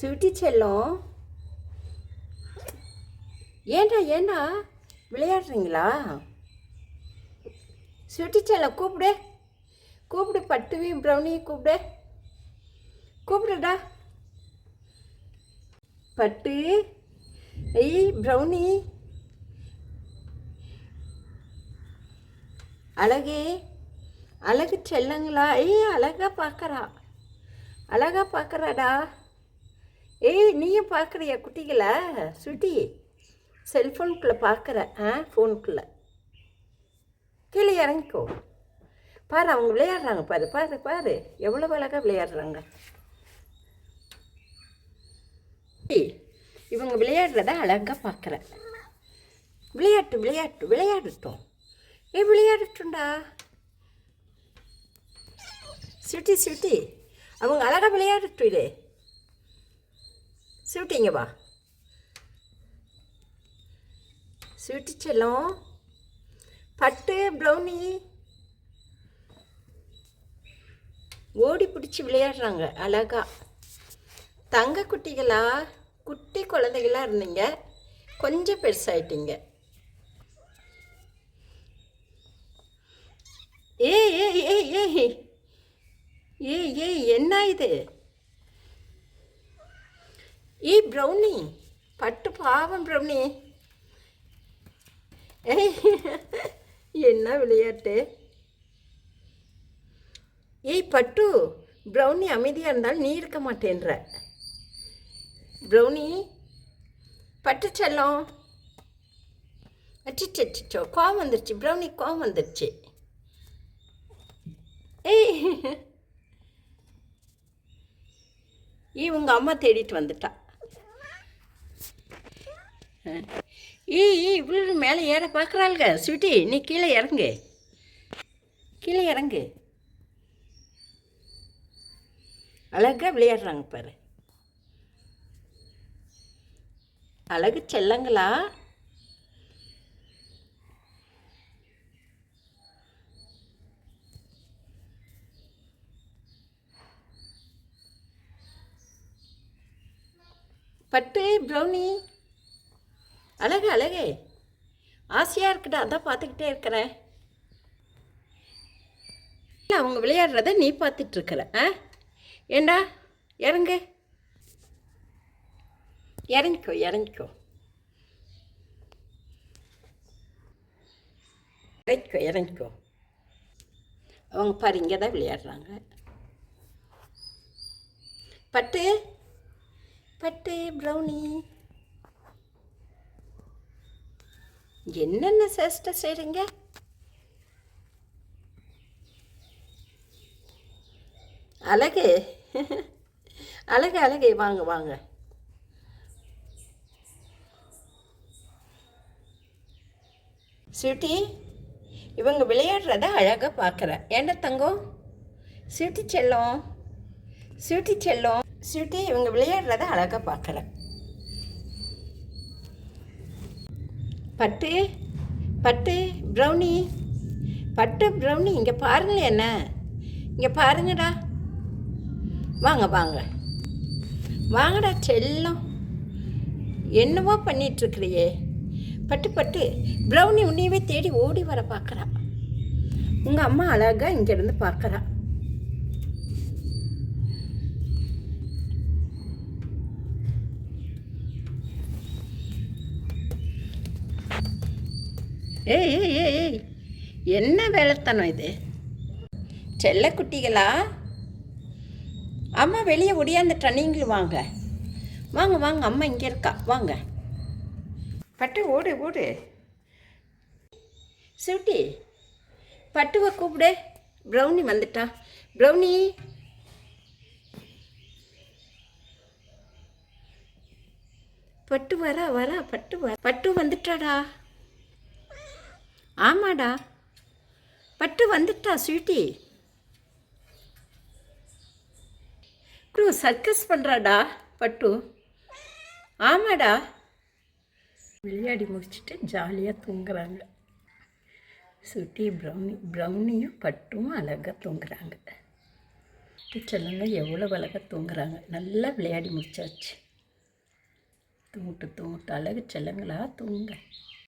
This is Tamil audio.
ஸ்வீட்டி செல்லம் ஏண்டா ஏண்டா? விளையாடுறீங்களா? ஸ்வீட்டி செல்லம் கூப்பிடு. கூப்பிடு பட்டுவையும் ப்ரௌனியும் கூப்பிடு. கூப்பிடுடா. பட்டு. ஐய் ப்ரௌனி. அழகே. அழகு செல்லங்களா? ஐய் அழகா பார்க்கறா அழகா பார்க்குறாடா ஏய் நீயும் பார்க்குறியா குட்டிகளா? சுட்டி செல்ஃபோனுக்குள்ளே பார்க்குற ஆ ஃபோனுக்குள்ளே. கீழே இறங்கிக்கோ. பாரு அவங்க விளையாடுறாங்க பாரு பாரு பாரு. எவ்வளோ அழகாக விளையாடுறாங்க. இவங்க விளையாடுறத அழகாக பார்க்குறேன் விளையாட்டு விளையாட்டு விளையாடட்டும். ஏ விளையாடட்டும்டா. சுட்டி சுட்டி அவங்க அழகாக விளையாடட்டும் இது சுட்டிங்க வா சுட்டி செல்லம் பட்டு ப்ரௌனி ஓடி பிடிச்சி விளையாடுறாங்க அழகா. தங்க குட்டிகளா குட்டி குழந்தைகளாக இருந்தீங்க. கொஞ்சம் பெருசாயிட்டீங்க. ஏய் ஏய் ஏய் ஏய். ஏய் ஏய் என்ன இது? ஏ ப்ரௌனி பட்டு பாவம் ப்ரௌனி ஏய் என்ன விளையாட்டு? ஏய் பட்டு ப்ரௌனி அமைதியாக இருந்தாலும் நீ இருக்க மாட்டேன்ற. ப்ரௌனி பட்டு செல்லம். அச்சிச்சோ கோவம் வந்துருச்சு ப்ரௌனி கோவம் வந்துருச்சு. ஏய் இவங்க அம்மா தேடிட்டு வந்துட்டா. ஈ ஏய் இவ்வளோ மேலே ஏற பார்க்குறாளுங்க. ஸ்வீட்டி நீ கீழே இறங்கு. கீழே இறங்கு. அழகாக விளையாடுறாங்க பாரு. அழகு செல்லங்களா? பட்டு ப்ரௌனி அழகு அழகு. ஆசையாக இருக்குடா அதான் பார்த்துக்கிட்டே இருக்கிறேன். அவங்க விளையாடுறத நீ பார்த்துட்ருக்கிற ஆ? ஏண்டா? இறங்கு. இறங்கிக்கோ இறங்கிக்கோ. இறங்கிக்கோ இறங்கிக்கோ. அவங்க பாரு இங்கே தான் விளையாடுறாங்க. பட்டு பட்டு ப்ரௌனி. என்னென்ன சேஷ்டை செய்கிறீங்க அழகு. அழகு அழகு. வாங்க வாங்க. ஸ்வீட்டி இவங்க விளையாடுறத அழகாக பார்க்குறேன் ஏன்டா தங்கம்? ஸ்வீட்டி செல்லம். ஸ்வீட்டி செல்லம். ஸ்வீட்டி இவங்க விளையாடுறத அழகாக பார்க்குறேன் பட்டு பட்டு ப்ரௌனி பட்டு ப்ரௌனி இங்கே பாருங்களேன் என்ன? இங்கே பாருங்கடா. வாங்க வாங்க. வாங்கடா செல்லம். என்னவோ பண்ணிகிட்ருக்குறியே பட்டு பட்டு. ப்ரௌனி உன்னையவே தேடி ஓடி வர பார்க்குறா உங்கள் அம்மா அழகாக இங்கேருந்து பார்க்குறா ஏய் ஏய் ஏய் ஏய். என்ன வேலைத்தனம் இது? செல்லக்குட்டிகளா அம்மா வெளியே ஒடியாந்துட்டா நீங்களும் வாங்க. வாங்க வாங்க அம்மா இங்கே இருக்கா. வாங்க. பட்டு ஓடு ஓடு. சுட்டி பட்டுவை கூப்பிடு. ப்ரௌனி வந்துட்டா. ப்ரௌனி. பட்டு வரா வரா பட்டு வர பட்டு வந்துட்டாடா. ஆமாடா. பட்டு வந்துட்டா ஸ்வீட்டி. குரு சர்க்கஸ் பண்ணுறாடா பட்டு. ஆமாடா. விளையாடி முடிச்சுட்டு ஜாலியாக தூங்குறாங்க. சுட்டி ப்ரௌனி ப்ரௌனியும் பட்டும் அழகாக தூங்குறாங்க. குட்டி செல்லங்க எவ்வளோ அழகாக தூங்குறாங்க. நல்லா விளையாடி முடிச்சாச்சு. தூங்கிட்டு தூங்கிட்டு அழகு செல்லங்களாக தூங்க.